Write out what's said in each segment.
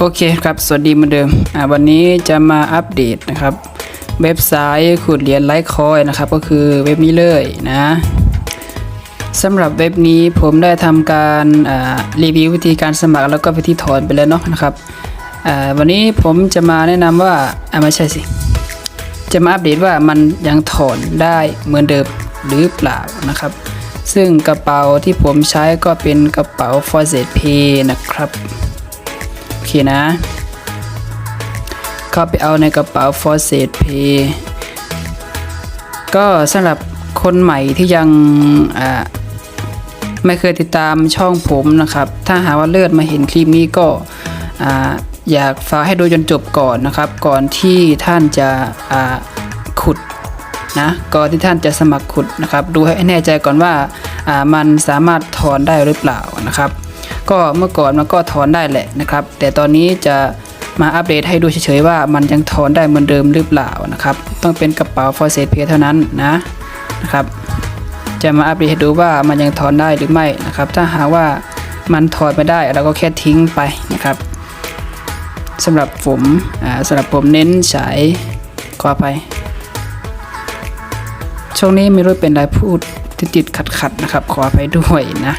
โอเคครับ สวัสดีเหมือนเดิมอ่าวันนี้จะมาอัปเดตนะครับ เว็บไซต์ขุดเหรียญไลท์คอยนะครับ ก็คือเว็บนี้เลยนะสำหรับเว็บนี้ผมได้ทำการรีวิววิธีการสมัครแล้วก็วิธีถอนไปแล้วเนาะนะครับอ่าวันนี้ผมจะมาแนะนำว่าอ่าไม่ใช่สิ จะมาอัปเดตว่ามันยังถอนได้เหมือนเดิมหรือเปล่านะครับ ซึ่งกระเป๋าที่ผมใช้ก็เป็นกระเป๋า f o r z e t Pay นะครับ เคนะ เข้าไปเอาในกระเป๋า f o r z e t Pay ก็สำหรับคนใหม่ที่ยังไม่เคยติดตามช่องผมนะครับ ถ้าหาว่าเลือดมาเห็นคลิปนี้ก็ออยากฝากให้ดูจนจบก่อนนะครับ ก่อนที่ท่านจะขุดนะก่อนที่ท่านจะสมัครขุดนะครับ ดูให้แน่ใจก่อนว่ามันสามารถถอนได้หรือเปล่านะครับ ก็เมื่อก่อนมันก็ถอนได้แหละนะครับ แต่ตอนนี้จะมาอัปเดตให้ดูเฉยๆว่ามันยังถอนได้เหมือนเดิมหรือเปล่านะครับ ต้องเป็นกระเป๋า f o r s e t Pay เท่านั้นนะนะครับ จะมาอัปเดตให้ดูว่ามันยังถอนได้หรือไม่นะครับ ถ้าหากว่ามันถอนไม่ได้เราก็แค่ทิ้งไปนะครับสำหรับผมอ่าสำหรับผมเน้นสายขอไปช่วงนี้ไม่รู้เป็นไรพูดติดๆขัดๆนะครับ ขอไปด้วยนะ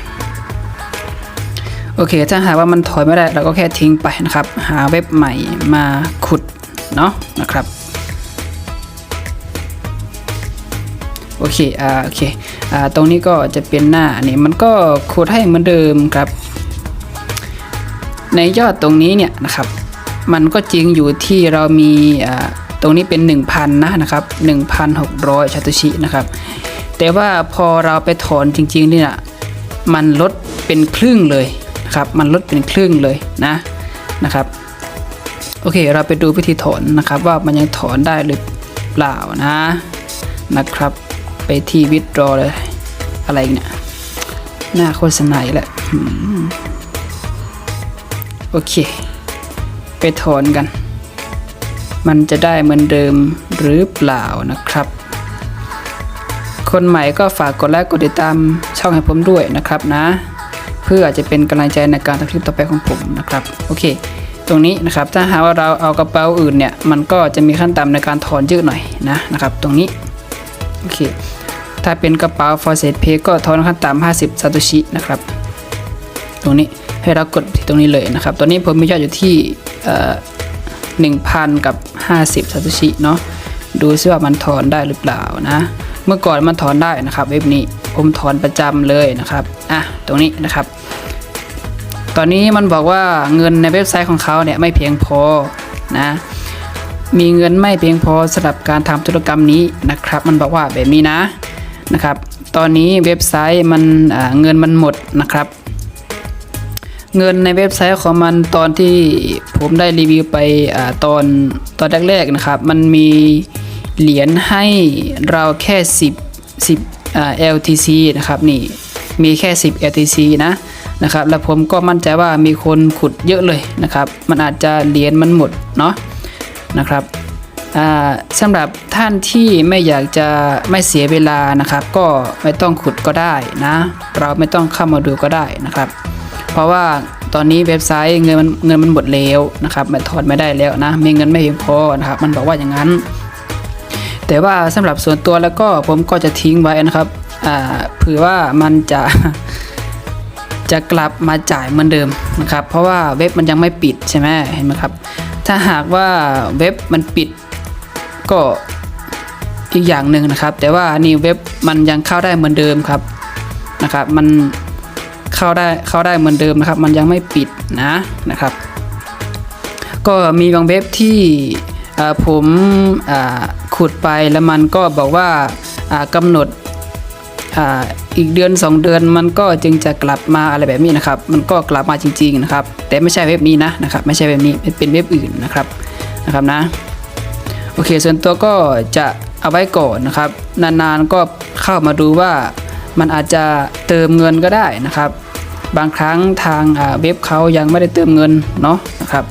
โอเค ถ้าหากว่ามันถอยไม่ได้เราก็แค่ทิ้งไปนะครับ หาเว็บใหม่มาขุดเนาะนะครับโอเค อ่า โอเค อ่า ตรงนี้ก็จะเป็นหน้าอันนี้มันก็ขุดให้เหมือนเดิมครับ ในยอดตรงนี้เนี่ยนะครับ มันก็จริงอยู่ที่เรามี อ่า ตรงนี้เป็น 1,000 นะนะครับ 1,600 ชาตุชินะครับ แต่ว่าพอเราไปถอนจริงๆนี่ยมันลดเป็นครึ่งเลย นะครับมันลดเป็นครึ่งเลยนะนะครับโอเค เราไปดูวิธีถอนนะครับว่ามันยังถอนได้หรือเปล่านะนะครับ ไปที่วิดรอเลยอะไรเนี่ยหน้าโฆษณาแหละโอเค ไปถอนกัน มันจะได้เหมือนเดิมหรือเปล่านะครับ คนใหม่ก็ฝากกดไลค์กดติดตามช่องให้ผมด้วยนะครับนะ เพื่อจะเป็นกำลังใจในการทำคลิปต่อไปของผมนะครับโอเค ตรงนี้นะครับถ้าหากว่าเราเอากระเป๋าอื่นเนี่ยมันก็จะมีขั้นต่ำในการถอนเยอะหน่อยนะนะครับ ตรงนี้โอเคถ้าเป็นกระเป๋า f o r s e t Pay ก็ถอนขั้นต่ำ50ซาโตชินะครับตรงนี้ให้เรากดที่ตรงนี้เลยนะครับตอนนี้ผมมียอดอยู่ที่เอ่อ1,000กับ 50ซาโตชิเนาะดูซิว่ามันถอนได้หรือเปล่านะ เมื่อก่อนมันถอนได้นะครับเว็บนี้ ผมถอนประจำเลยนะครับอะตรงนี้นะครับ ตอนนี้มันบอกว่าเงินในเว็บไซต์ของเขาเนี่ยไม่เพียงพอนะมีเงินไม่เพียงพอสำหรับการทำธุรกรรมนี้นะครับ มันบอกว่าแบบนี้นะนะครับ ตอนนี้เว็บไซต์มันเงินมันหมดนะครับ เงินในเว็บไซต์ของมันตอนที่ผมได้รีวิวไปอตอนตอนแรกๆนะครับ มันมีเหรียญให้เราแค่ 10 10 LTC นะครับนี่มีแค่ 10 LTC นะนะครับแล้วผมก็มั่นใจว่ามีคนขุดเยอะเลยนะครับ มันอาจจะเหรียญมันหมดเนาะนะครับอ่าสำหรับท่านที่ไม่อยากจะไม่เสียเวลานะครับ ก็ไม่ต้องขุดก็ได้นะ เราไม่ต้องเข้ามาดูก็ได้นะครับ เพราะว่าตอนนี้เว็บไซต์เงินมันเงินมันหมดแล้วนะครับมันถอนไม่ได้แล้วนะมีเงินไม่เพียงพอนะครับ มันบอกว่าอย่างนั้น แต่ว่าสำหรับส่วนตัวแล้วก็ผมก็จะทิ้งไว้นะครับเผื่อว่ามันจะจะกลับมาจ่ายเหมือนเดิมนะครับ เพราะว่าเว็บมันยังไม่ปิดใช่ไหมเห็นไหมครับ ถ้าหากว่าเว็บมันปิดก็อีกอย่างหนึ่งนะครับ แต่ว่านี่เว็บมันยังเข้าได้เหมือนเดิมครับนะครับ มันเข้าได้เข้าได้เหมือนเดิมนะครับ มันยังไม่ปิดนะนะครับ ก็มีบางเว็บที่ผมอ่า ขุดไปแล้วมันก็บอกว่าอ่ากำหนดอีกเดือน 2 เดือนมันก็จึงจะกลับมาอะไรแบบนี้นะครับ มันก็กลับมาจริง ๆนะครับ แต่ไม่ใช่เว็บนี้นะนะครับ ไม่ใช่เว็บนี้เป็นเว็บอื่นนะครับนะครับนะโอเค ส่วนตัวก็จะเอาไว้ก่อนนะครับ นานๆก็เข้ามาดูว่ามันอาจจะเติมเงินก็ได้นะครับ บางครั้งทางเว็บเขายังไม่ได้เติมเงินเนาะนะครับ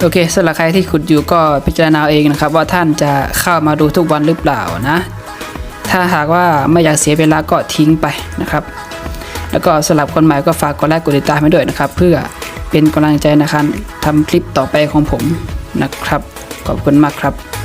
โอเคสำหรับใครที่ขุดอยู่ก็พิจารณาเองนะครับ ว่าท่านจะเข้ามาดูทุกวันหรือเปล่านะ ถ้าหากว่าไม่อยากเสียเวลาก็ทิ้งไปนะครับ แล้วก็สำหรับคนใหม่ก็ฝากกดไลค์กดติดตามให้ด้วยนะครับ เพื่อเป็นกำลังใจนะครับทำคลิปต่อไปของผมนะครับ ขอบคุณมากครับ